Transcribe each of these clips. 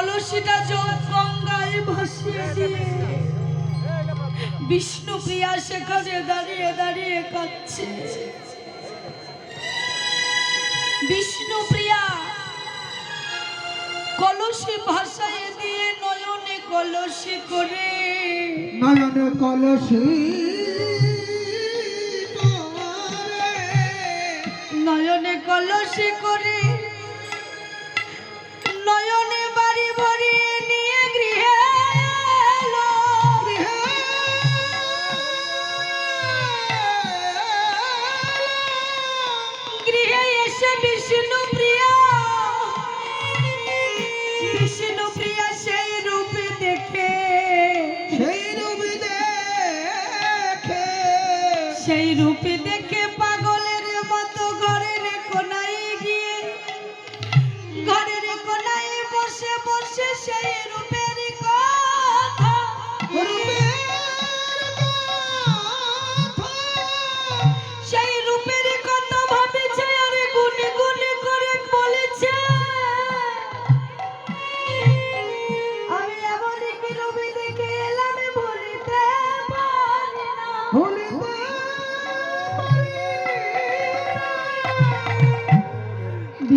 কলসিটা জল গঙ্গায় ভাসিয়ে দিয়ে। বিষ্ণু প্রিয়া সেখানে দাঁড়িয়ে দাঁড়িয়ে কাঁদছে। বিষ্ণু প্রিয়া কলসি ভাসায় দিয়ে নয়নে কলসি করে। নয়নে কলসী নয়নে কলসি করে। সেই রূপে দেখে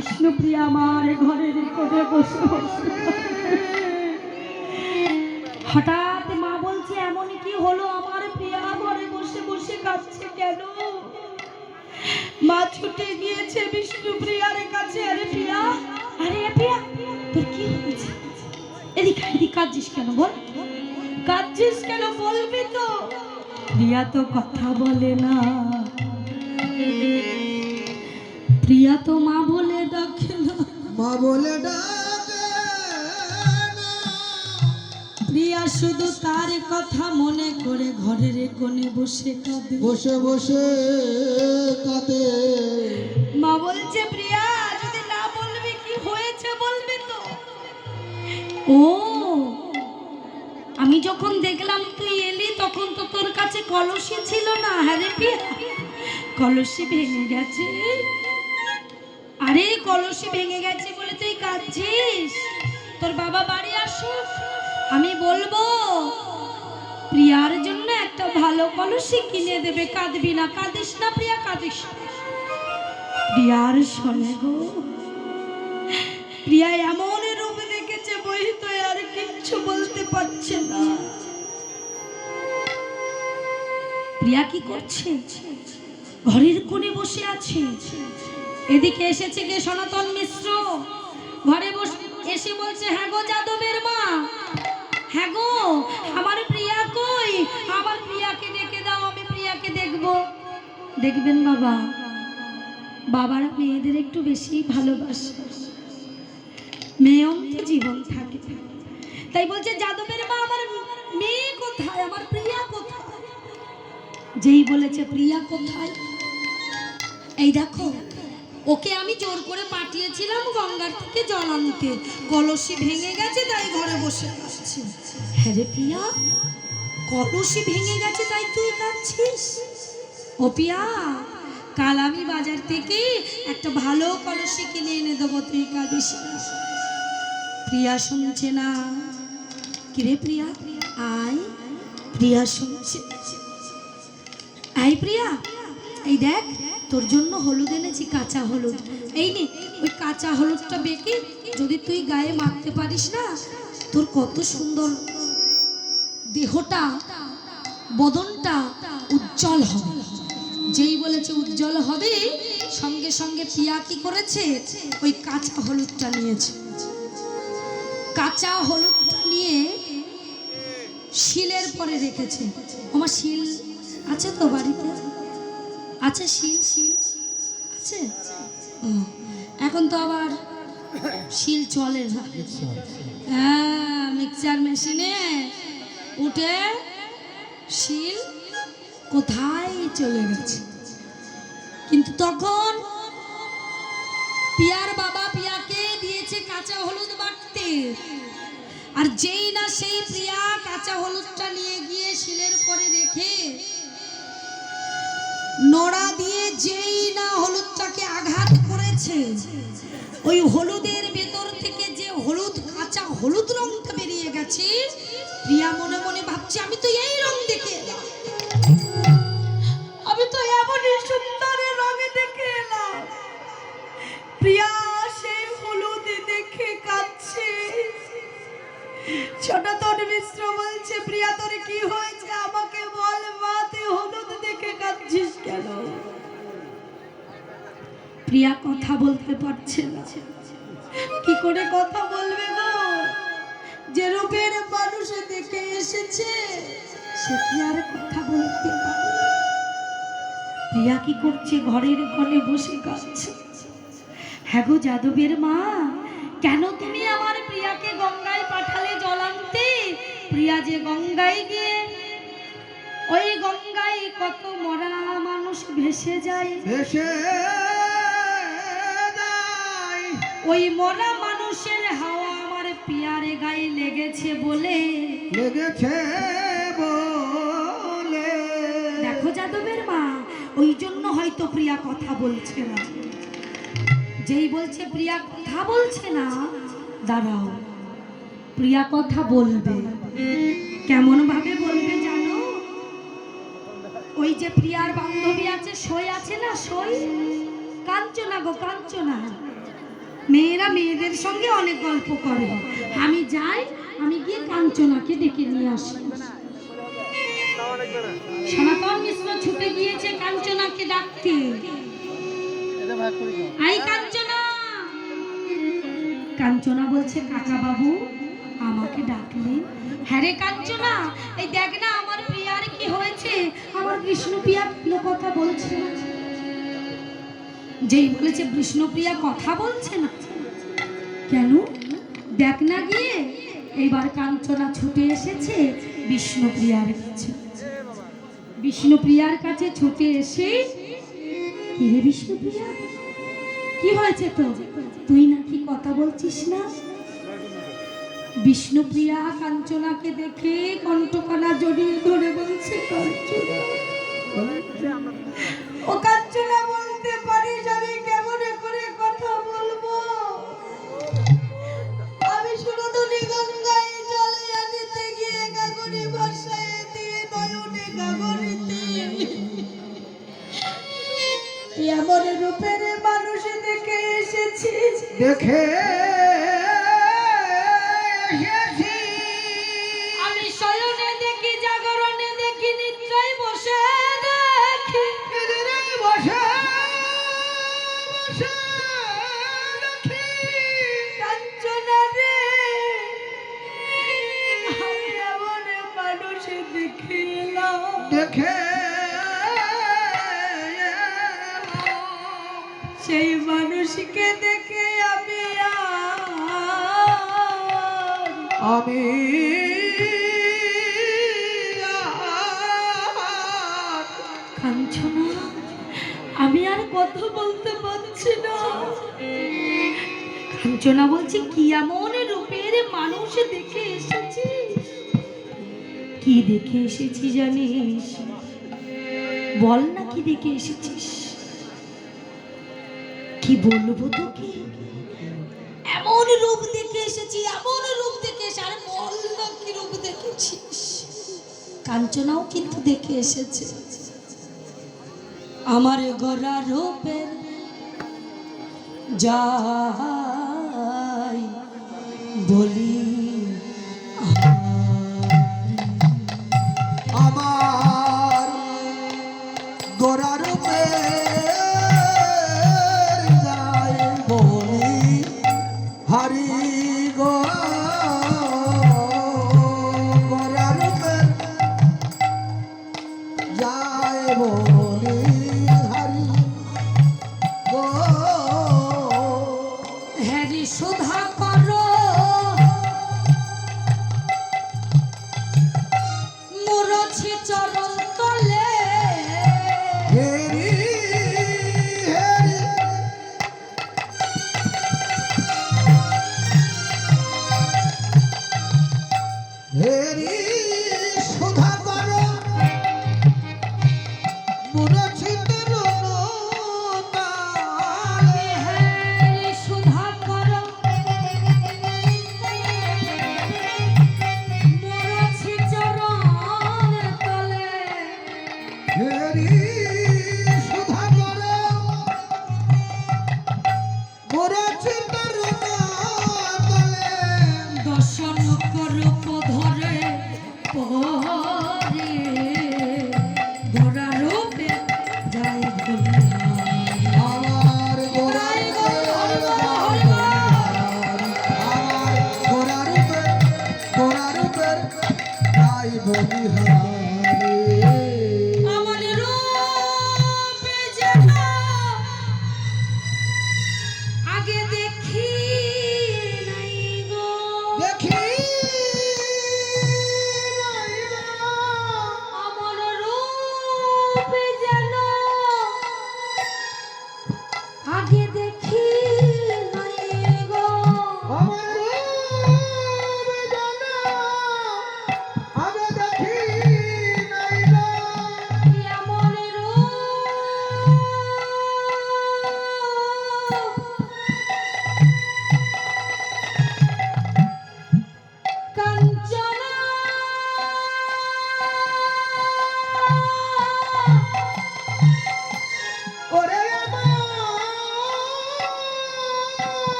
বিষ্ণুপ্রিয়া আমার ঘরের কোণে বসে বসে। হঠাৎ মা বলছে, এমন কি হলো? আমার প্রিয়া ঘরে বসে বসে কাঁদছে কেন? মা ছুটে গিয়েছে বিষ্ণুপ্রিয়ার কাছে। আরে প্রিয়া আরে প্রিয়া, তোর কি হয়েছে? এদিক এদিক কাঁদছিস কেন বল? কাঁদছিস কেন বলবি তো? প্রিয়া তো কথা বলে না। প্রিয়া তো মা বলে বলে ডাকে প্রিয়া শুধু তার কথা মনে করে ঘরের কোণে বসে কাঁদে। বসে বসে কাঁদে। মা বলছে প্রিয়া যদি না বলবি কি হয়েছে বলবি তো? ও আমি যখন দেখলাম তুই এলি তখন তো তোর কাছে কলসি ছিল না। হ্যাঁ প্রিয়া কলসি ভেঙে গেছে। আরে কলসি ভেঙে গেছে তুই কাঁদছিস? তোর বাবা বাড়ি আসুক। আমি বলব, প্রিয়ার জন্য একটা ভালো কলসি কিনে দেবে। কাঁদবি না, কাঁদিস না প্রিয়া, কাঁদিস প্রিয়ার শোনে গো, প্রিয়া এমন রূপ দেখেছে বই তো আর কিচ্ছু বলতে পারছে না। প্রিয়া কি করছে? ঘরের কোণে বসে আছে। এদিকে এসেছে কে সনাতন মিশ্র। ঘরে বসে, এসে বলছে হ্যাঁ গো যাদবের মা। হ্যাঁ গো, আমার প্রিয়া কই? আমার প্রিয়াকে ডেকে দাও, আমি প্রিয়াকে দেখব। দেখবেন বাবা, বাবারা মেয়েদের একটু বেশি ভালোবাসে। মেয়েও তো জীবন থাকে। তাই বলছে, যাদবের মা, আমার মেয়ে কোথায়? আমার প্রিয়া কোথায়? যেই বলেছে, প্রিয়া কোথায়? এই দেখো ওকে আমি জোর করে পাঠিয়েছিলাম গঙ্গার থেকে জল আনতে। কলসি ভেঙে গেছে, তাই ঘরে বসে কাঁদছি। হ্যাঁ রে প্রিয়া কলসি ভেঙে গেছে, তাই তুই কাঁদছিস? ও প্রিয়া কাল আমি বাজার থেকে একটা ভালো কলসি কিনে এনে দেবো, তুই কাঁদিস প্রিয়া শুনছে না। কিরে প্রিয়া? আয়, প্রিয়া শুনছে। আই প্রিয়া, এই দেখ। তোর জন্য হলুদ এনেছি, কাঁচা হলুদ। এই নে, ওই কাঁচা হলুদটা বেঁকে যদি তুই গায়ে মাখতে পারিস না, তোর কত সুন্দর দেহটা, বদনটা উজ্জ্বল হবে। যেই বলেছে উজ্জ্বল হবে, সঙ্গে সঙ্গে পিয়া কি করেছে? ওই কাঁচা হলুদটা নিয়েছে। কাঁচা হলুদটা নিয়ে শিলের পরে রেখেছে। আমার শিল আছে তো বাড়িতে? আছে শিল শিল আছে? ও, এখন তো আবার শিল চলে হ্যাঁ মিক্সচার মেশিনে উঠে শিল কোথায় চলে গেছে? কিন্তু তখন পিয়ার বাবা পিয়াকে দিয়েছে কাঁচা হলুদ বাটতে। আর যেই না সেই প্রিয়া কাঁচা হলুদটা নিয়ে গিয়ে শিলের পরে রেখে নড়া দিয়ে যেই না হলুদটাকে আঘাত করেছে, ওই হলুদের ভেতর থেকে যে হলুদ, কাঁচা হলুদ রংটা বেরিয়ে গেছে, প্রিয়া মনে মনে ভাবছে, আমি তো এই রং দেখে কথা বলতে পারছে না। কি করে কথা বলবে গো? যে রূপের মানুষ দেখে এসেছে, সে কি আর কথা বলতে পারে প্রিয়া কি করছে? ঘরের কোণে বসে কাঁদছে। হ্যাঁ গো যাদবের মা, কেন তুমি আমার প্রিয়াকে গঙ্গায় পাঠালে জল আনতে? প্রিয়া যে গঙ্গায় গিয়ে, ওই গঙ্গায় কত মরা মানুষ ভেসে যায়। ভেসে ওই মরা মানুষের হাওয়া আমার পিয়ারে গায়ে লেগেছে বলে। লেগেছে বলে। দেখো যাদবের মা ওই জন্য হয়তো প্রিয়া কথা বলছে না। যেই বলছে প্রিয়া কথা বলছে না দাঁড়াও প্রিয়া কথা বলবে। কেমন ভাবে বলবে জানো? ওই যে প্রিয়ার বান্ধবী আছে সই আছে না সই? কাঞ্চনা গো কাঞ্চনা। মেয়েরা মেয়েদের সঙ্গে অনেক গল্প করে। আমি যাই আমি গিয়ে কাঞ্চনাকে ডেকে নিয়ে আসি। সনাতন মিশ্র ছুটে গিয়েছে কাঞ্চনাকে ডাকতে। আই কাঞ্চনা! কাঞ্চনা বলছে কাকা বাবু আমাকে ডাকলে? হ্যাঁ রে কাঞ্চনা এই দেখ না আমার প্রিয়ার কি হয়েছে? আমার বিষ্ণুপ্রিয়া কোনো কথা বলছে যেই বলেছে বিষ্ণুপ্রিয়া কথা বলছে না? কেন? দেখ না গিয়ে এইবার কাঞ্চনা ছুটে এসেছে বিষ্ণুপ্রিয়ার কাছে। বিষ্ণুপ্রিয়ার কাছে ছুটে এসে, কি রে বিষ্ণুপ্রিয়া? কি হয়েছে তো তুই নাকি কথা বলছিস না? বিষ্ণুপ্রিয়া কাঞ্চনাকে দেখে কণ্ঠকলা জড়িয়ে ধরে বলছে কাঞ্চনা দেখে আমি শয়নে দেখি জাগরণে দেখি নিদ্রায় বসে দেখি। বসে দেখি আমি আর কথা বলতে পারছি না। কাঞ্চনা বলছি, কি এমন রূপের মানুষ দেখে এসেছি কি দেখে এসেছি জানিস? বল না কি দেখে এসেছিস? কি বলব তোকে? এমন রূপ দেখে এসেছি, এমন দেখেছিস? কাঞ্চনাও কিন্তু দেখে এসেছে। আমার গড়া রূপের যাই বলি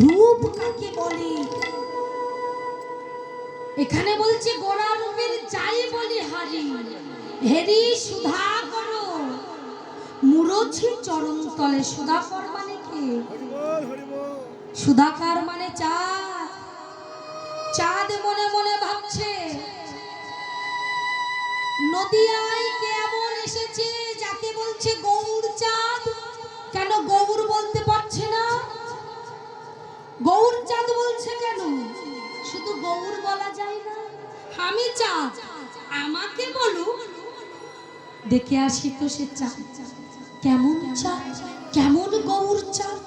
রূপ কাকে বলে? এখানে বলছে গোড়া রূপের যাই বলি হারি। হেরি সুধা করো। মুরছি চরণ তলে সুধাকর মানে কে? সুধাকার মানে চাঁদ। চাঁদ মনে মনে ভাবছে নদিয়ায় কেমন বলা যায় না। আমি চা আমাকে বলো। দেখে আসি তো সে চা কেমন চা কেমন গৌর চাঁদ।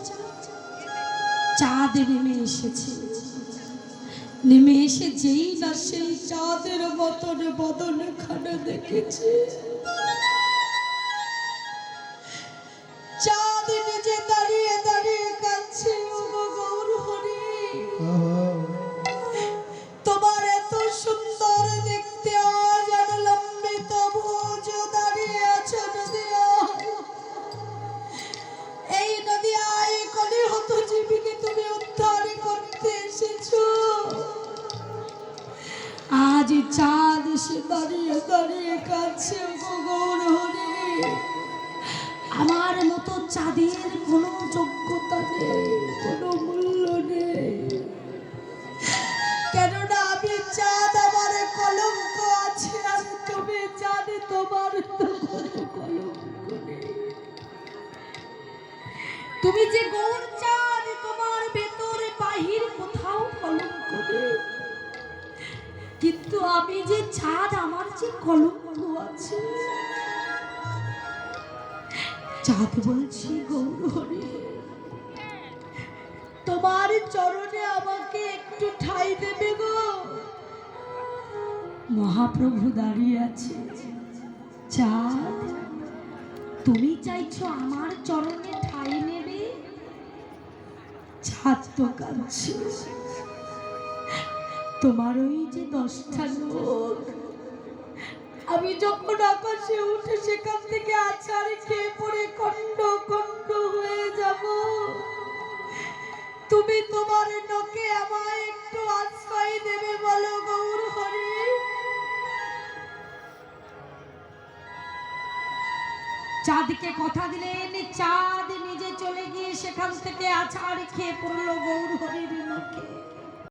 চাঁদ নেমে এসেছে। নেমে এসে যেই না সেই চাঁদের মতন বদন খানা দেখেছে। দাঁড়িয়ে গৌর আমার মতো চাঁদের কোনো আমি যে ছাদ, আমার যে কলঙ্ক আছে। চাঁদ বলছি গৌর, তোমার চরণে আমাকে একটু ঠাই দেবে গো। মহাপ্রভু দাঁড়িয়ে আছে। চাঁদ তুমি চাইছো আমার চরণে ঠাই নেবে? ছাদ তো কাঁদছে। তোমার ওই যে দশটা লোক। আমি যখন আকাশে উঠে সেখান থেকে আছাড় খেয়ে পড়ে খণ্ড খণ্ড হয়ে যাব। তুমি তোমার লোকে আমায় একটু আশ্রয় দেবে বলো গৌর হরি। চাঁদকে কথা দিলেন চাঁদ নিজে চলে গিয়ে সেখান থেকে আছাড় খেয়ে পড়ল গৌর হরির লোকে